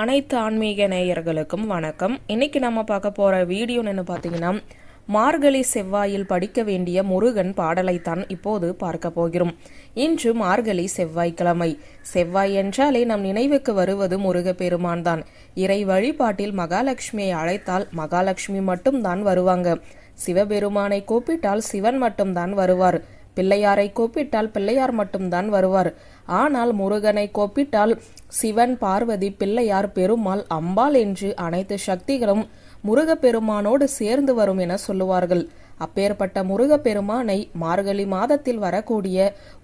அனைத்து ஆன்மீக நேயர்களுக்கும் வணக்கம். இன்னைக்கு நம்ம பார்க்க போற வீடியோன்னு பார்த்தீங்கன்னா மார்கழி செவ்வாயில் படிக்க வேண்டிய முருகன் பாடலைத்தான் இப்போது பார்க்க போகிறோம். இன்று மார்கழி செவ்வாய்க்கிழமை. செவ்வாய் என்றாலே நம் நினைவுக்கு வருவது முருகப்பெருமான் தான். இறை வழிபாட்டில் மகாலட்சுமியை அழைத்தால் மகாலட்சுமி மட்டும்தான் வருவாங்க. சிவபெருமானை கூப்பிட்டால் சிவன் மட்டும்தான் வருவார். பிள்ளையாரை கூப்பிட்டால் பிள்ளையார் மட்டும்தான் வருவார். ஆனால் முருகனை கூப்பிட்டால் சிவன் பார்வதி பிள்ளையார் பெருமாள் அம்பாள் என்று அனைத்து சக்திகளும் முருகப்பெருமானோடு சேர்ந்து வரும் என சொல்லுவார்கள். அப்பேற்பட்ட முருகப்பெருமானை மார்கழி மாதத்தில் வரக்கூடிய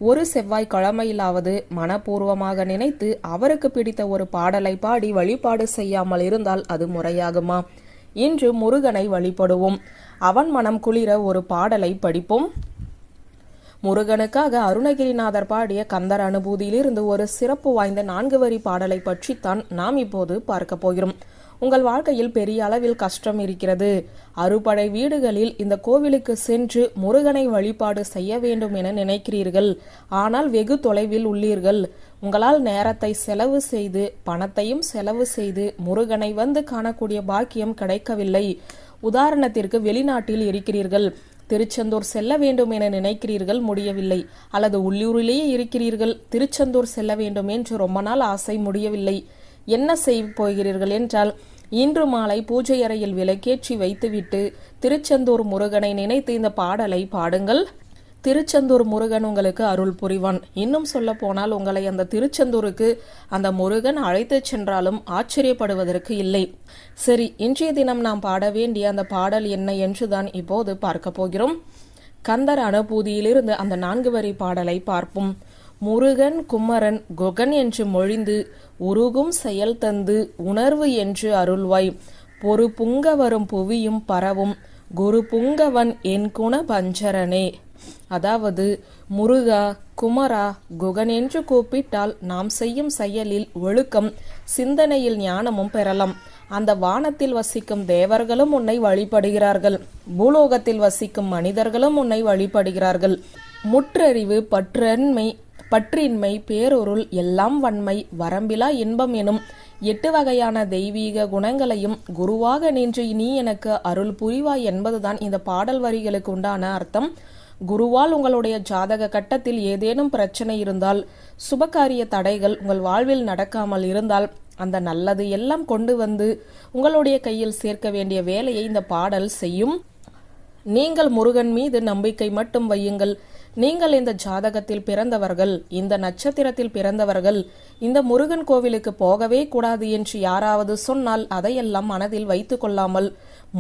ஒரு செவ்வாய் கிழமையிலாவது மனப்பூர்வமாக நினைத்து அவருக்கு பிடித்த ஒரு பாடலை பாடி வழிபாடு செய்யாமல் இருந்தால் அது முறையாகுமா? இன்று முருகனை வழிபடுவோம். அவன் மனம் குளிர ஒரு பாடலை படிப்போம். முருகனுக்காக அருணகிரிநாதர் பாடிய கந்தர் அனுபூதியிலிருந்து ஒரு சிறப்பு வாய்ந்த நான்கு வரி பாடலை பற்றித்தான் நாம் இப்போது பார்க்க போகிறோம். உங்கள் வாழ்க்கையில் பெரிய அளவில் கஷ்டம் இருக்கிறது. அறுபடை வீடுகளில் இந்த கோவிலுக்கு சென்று முருகனை வழிபாடு செய்ய வேண்டும் என நினைக்கிறீர்கள். ஆனால் வெகு தொலைவில் உள்ளீர்கள். உங்களால் நேரத்தை செலவு செய்து பணத்தையும் செலவு செய்து முருகனை வந்து காணக்கூடிய பாக்கியம் கிடைக்கவில்லை. உதாரணத்திற்கு வெளிநாட்டில் இருக்கிறீர்கள். திருச்செந்தூர் செல்ல வேண்டும் என நினைக்கிறீர்கள் முடியவில்லை. அல்லது உள்ளூரிலேயே இருக்கிறீர்கள் திருச்செந்தூர் செல்ல வேண்டும் என்று ரொம்ப நாள் ஆசை முடியவில்லை. என்ன செய்ய போகிறீர்கள் என்றால் இன்று மாலை பூஜை அறையில் விளக்கேற்றி வைத்துவிட்டு திருச்செந்தூர் முருகனை நினைத்து இந்த பாடலை பாடுங்கள். திருச்செந்தூர் முருகன் உங்களுக்கு அருள் புரிவான். இன்னும் சொல்ல போனால் உங்களை அந்த திருச்செந்தூருக்கு அந்த முருகன் அழைத்துச் சென்றாலும் ஆச்சரியப்படுவதற்கு இல்லை. சரி இன்றைய தினம் நாம் பாட வேண்டிய அந்த பாடல் என்ன என்றுதான் இப்போது பார்க்க போகிறோம். கந்தர் அனுபூதியிலிருந்து அந்த நான்கு வரி பாடலை பார்ப்போம். முருகன் குமரன் குகன் என்று மொழிந்து உருகும் செயல் தந்து உணர்வு என்று அருள்வாய். பொறு புங்க வரும் புவியும் பரவும் குரு புங்கவன் என் குண பஞ்சரனே. அதாவது முருகா குமரா குகன் என்று கூப்பிட்டால் நாம் செய்யும் செயலில் ஒழுக்கம் சிந்தனையில் ஞானமும் பெறலாம். அந்த வானத்தில் வசிக்கும் தேவர்களும் உன்னை வழிபடுகிறார்கள். பூலோகத்தில் வசிக்கும் மனிதர்களும் உன்னை வழிபடுகிறார்கள். முற்றறிவு பற்றன்மை பற்றின்மை பேரொருள் எல்லாம் வன்மை வரம்பிலா இன்பம் எனும் எட்டு வகையான தெய்வீக குணங்களையும் குருவாக நின்று நீ எனக்கு அருள் புரிவாய் என்பதுதான் இந்த பாடல் வரிகளுக்கு உண்டான அர்த்தம். குருவால் உங்களுடைய ஜாதக கட்டத்தில் ஏதேனும் பிரச்சனை இருந்தால் சுபகாரிய தடைகள் உங்கள் வாழ்வில் நடக்காமல் இருந்தால் அந்த நல்லது எல்லாம் கொண்டு வந்து உங்களுடைய கையில் சேர்க்க வேண்டிய வேலையை இந்த பாடல் செய்யும். நீங்கள் முருகன் மீது நம்பிக்கை மட்டும் வையுங்கள். நீங்கள் இந்த ஜாதகத்தில் பிறந்தவர்கள் இந்த நட்சத்திரத்தில் பிறந்தவர்கள் இந்த முருகன் கோவிலுக்கு போகவே கூடாது என்று யாராவது சொன்னால் அதையெல்லாம் மனதில் வைத்து கொள்ளாமல்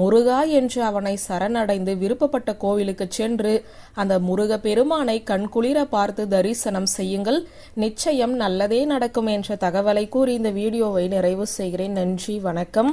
முருகா என்று அவனை சரணடைந்து விருப்பப்பட்ட கோவிலுக்கு சென்று அந்த முருக பெருமானை கண்குளிர பார்த்து தரிசனம் செய்யுங்கள். நிச்சயம் நல்லதே நடக்கும் என்ற தகவலை கூறி இந்த வீடியோவை நிறைவு செய்கிறேன். நன்றி வணக்கம்.